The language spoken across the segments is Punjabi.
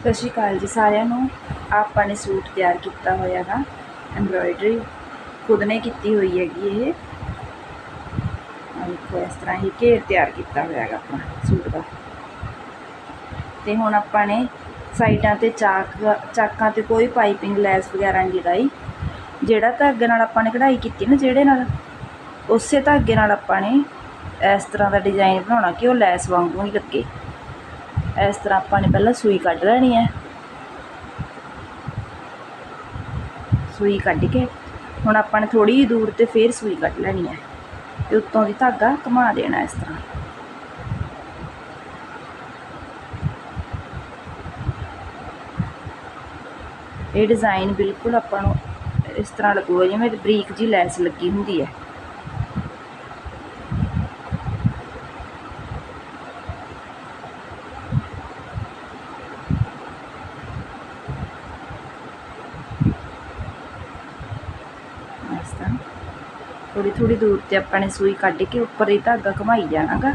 ਸਤਿ ਸ਼੍ਰੀ ਅਕਾਲ ਜੀ ਸਾਰਿਆਂ ਨੂੰ। ਆਪਾਂ ਨੇ ਸੂਟ ਤਿਆਰ ਕੀਤਾ ਹੋਇਆ ਗਾ ਐਮਬ੍ਰੋਇਡਰੀ ਖੁਦ ਨੇ ਕੀਤੀ ਹੋਈ ਹੈਗੀ ਇਹ। ਦੇਖੋ, ਇਸ ਤਰ੍ਹਾਂ ਹੀ ਘੇਰ ਤਿਆਰ ਕੀਤਾ ਹੋਇਆ ਹੈਗਾ ਆਪਣਾ ਸੂਟ ਦਾ। ਤੇ ਹੁਣ ਆਪਾਂ ਨੇ ਸਾਈਡਾਂ ਤੇ ਚਾਕ, ਚਾਕਾਂ ਤੇ ਕੋਈ ਪਾਈਪਿੰਗ, ਲੈਸ ਵਗੈਰਾ ਨਹੀਂ ਲਗਾਈ ਜਿਹੜਾ ਧਾਗੇ ਨਾਲ ਆਪਾਂ ਨੇ ਕਢਾਈ ਕੀਤੀ ਨਾ ਜਿਹੜੇ ਨਾਲ, ਉਸੇ ਧਾਗੇ ਨਾਲ ਆਪਾਂ ਨੇ ਇਸ ਤਰ੍ਹਾਂ ਦਾ ਡਿਜ਼ਾਈਨ ਬਣਾਉਣਾ ਕਿ ਉਹ ਲੈਸ ਵਾਂਗੂ ਹੀ ਲੱਗੇ। ਇਸ ਤਰ੍ਹਾਂ ਆਪਾਂ ਨੇ ਪਹਿਲਾਂ ਸੂਈ ਕੱਢ ਲੈਣੀ ਹੈ। ਸੂਈ ਕੱਢ ਕੇ ਹੁਣ ਆਪਾਂ ਨੇ ਥੋੜੀ ਜਿਹੀ ਦੂਰ ਤੇ ਫੇਰ ਸੂਈ ਕੱਢ ਲੈਣੀ ਹੈ ਤੇ ਉੱਤੋਂ ਦੀ ਧਾਗਾ ਘੁਮਾ ਦੇਣਾ ਇਸ ਤਰ੍ਹਾਂ। ਇਹ ਡਿਜ਼ਾਈਨ ਬਿਲਕੁਲ ਆਪਾਂ ਨੂੰ ਇਸ ਤਰ੍ਹਾਂ ਲੱਗੂਗਾ ਜਿਵੇਂ ਬਰੀਕ ਜੀ ਲੈਸ ਲੱਗੀ ਹੁੰਦੀ ਹੈ ਇਸ ਤਰ੍ਹਾਂ ਥੋੜੀ ਥੋੜੀ ਦੂਰ ਤੇ ਆਪਾਂ ਨੇ ਸੂਈ ਕੱਢ ਕੇ ਉੱਪਰ ਹੀ ਧਾਗਾ ਘਮਾਈ ਜਾਣਾਗਾ।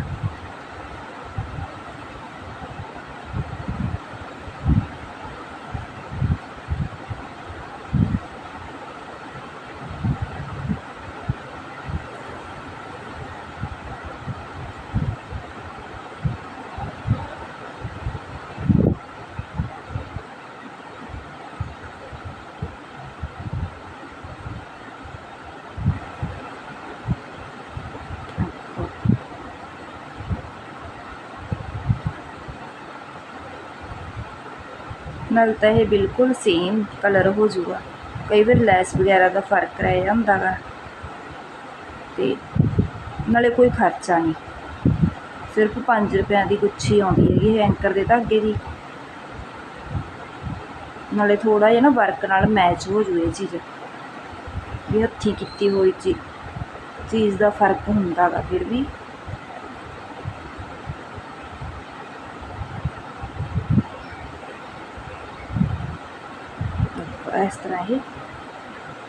ਨਾਲ ਤਾਂ ਇਹ ਬਿਲਕੁਲ ਸੇਮ ਕਲਰ ਹੋ ਜਾਊਗਾ। ਕਈ ਵਾਰ ਲੈਸ ਵਗੈਰਾ ਦਾ ਫ਼ਰਕ ਰਹਿ ਜਾਂਦਾ ਗਾ ਤੇ ਨਾਲੇ ਕੋਈ ਖਰਚਾ ਨਹੀਂ। ਸਿਰਫ 5 ਰੁਪਿਆਂ ਦੀ ਗੁੱਛੀ ਆਉਂਦੀ ਹੈਗੀ ਐਂਕਰ ਦੇ ਧਾਗੇ ਦੀ। ਨਾਲੇ ਥੋੜਾ ਜਿਹਾ ਨਾ ਵਰਕ ਨਾਲ ਮੈਚ ਹੋ ਜੂ ਇਹ ਚੀਜ਼। ਵੀ ਹੱਥੀਂ ਕੀਤੀ ਹੋਈ ਚੀ, ਚੀਜ਼ ਦਾ ਫ਼ਰਕ ਹੁੰਦਾ ਗਾ ਫਿਰ ਵੀ। ਇਸ ਤਰ੍ਹਾਂ ਹੀ।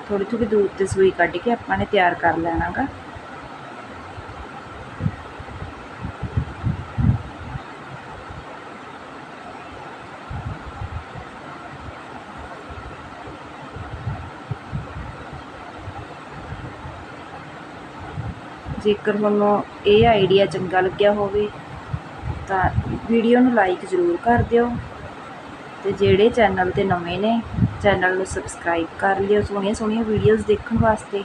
ਥੋੜੀ ਥੋੜੀ ਦੂਰ ਤੇ ਸੂਈ ਕੱਢ ਕੇ ਆਪਾਂ ਨੇ ਤਿਆਰ ਕਰ ਲੈਣਾਗਾ। ਜੇਕਰ ਤੁਹਾਨੂੰ ਇਹ ਆਈਡੀਆ ਚੰਗਾ ਲੱਗਿਆ ਹੋਵੇ, ਤਾਂ ਵੀਡੀਓ ਨੂੰ ਲਾਈਕ ਜ਼ਰੂਰ ਕਰ ਦਿਓ। ਤੇ ਜਿਹੜੇ ਚੈਨਲ ਤੇ ਨਵੇਂ ਨੇ ਚੈਨਲ ਨੂੰ ਸਬਸਕ੍ਰਾਈਬ ਕਰ ਲਿਓ ਸੋਹਣੀਆਂ ਸੋਹਣੀਆਂ ਵੀਡੀਓਜ਼ ਦੇਖਣ ਵਾਸਤੇ।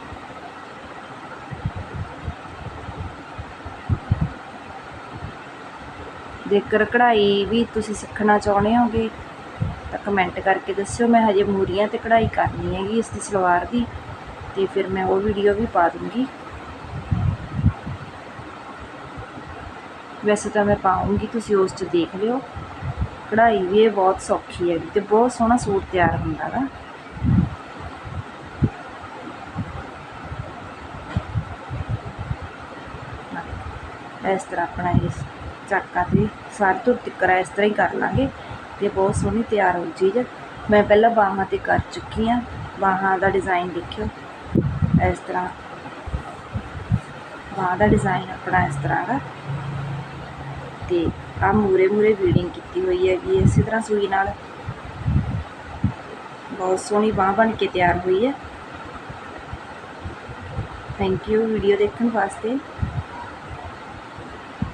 ਜੇਕਰ ਕਢਾਈ ਵੀ ਤੁਸੀਂ ਸਿੱਖਣਾ ਚਾਹੁੰਦੇ ਹੋਗੇ, ਤਾਂ ਕਮੈਂਟ ਕਰਕੇ ਦੱਸਿਓ। ਮੈਂ ਹਜੇ ਮੂਰੀਆਂ ਤੇ ਕਢਾਈ ਕਰਨੀ ਹੈਗੀ ਇਸ ਦੀ ਸਲਵਾਰ ਦੀ, ਤੇ ਫਿਰ ਮੈਂ ਉਹ ਵੀਡੀਓ ਵੀ ਪਾ ਦੂੰਗੀ। ਵੈਸੇ ਤਾਂ ਮੈਂ ਪਾਉਂਗੀ, ਤੁਸੀਂ ਉਸ 'ਚ ਦੇਖ ਲਿਓ। ਕਢਾਈ ਵੀ ਇਹ ਬਹੁਤ ਸੌਖੀ ਹੈਗੀ ਤੇ ਬਹੁਤ ਸੋਹਣਾ ਸੂਟ ਤਿਆਰ ਹੁੰਦਾ ਗਾ ਇਸ ਤਰ੍ਹਾਂ ਆਪਣਾ ਇਸ ਚਾਕਾਂ ਤੇ ਸਾਰੇ ਤੋਂ ਤਿੱਕਰਾ ਇਸ ਤਰ੍ਹਾਂ ਹੀ ਕਰ ਲਾਂਗੇ ਤੇ ਬਹੁਤ ਸੋਹਣੀ ਤਿਆਰ ਹੋ ਚੀਜ਼ ਮੈਂ ਪਹਿਲਾਂ ਬਾਹਾਂ ਤੇ ਕਰ ਚੁੱਕੀ ਆ, ਬਾਹਾਂ ਦਾ ਡਿਜ਼ਾਈਨ ਦੇਖਿਓ। ਇਸ ਤਰ੍ਹਾਂ ਬਾਹਾਂ ਦਾ ਡਿਜ਼ਾਈਨ ਆਪਣਾ ਇਸ ਤਰ੍ਹਾਂ ਦਾ ਤੇ ਆ ਮੂਰੇ ਮੂਰੇ ਵੀਡਿੰਗ ਕੀਤੀ ਹੋਈ ਹੈਗੀ ਇਸੇ ਤਰ੍ਹਾਂ ਸੂਈ ਨਾਲ ਬਹੁਤ ਸੋਹਣੀ ਬਾਹ ਬਣ ਕੇ ਤਿਆਰ ਹੋਈ ਹੈ। ਥੈਂਕ ਯੂ ਵੀਡੀਓ ਦੇਖਣ ਵਾਸਤੇ।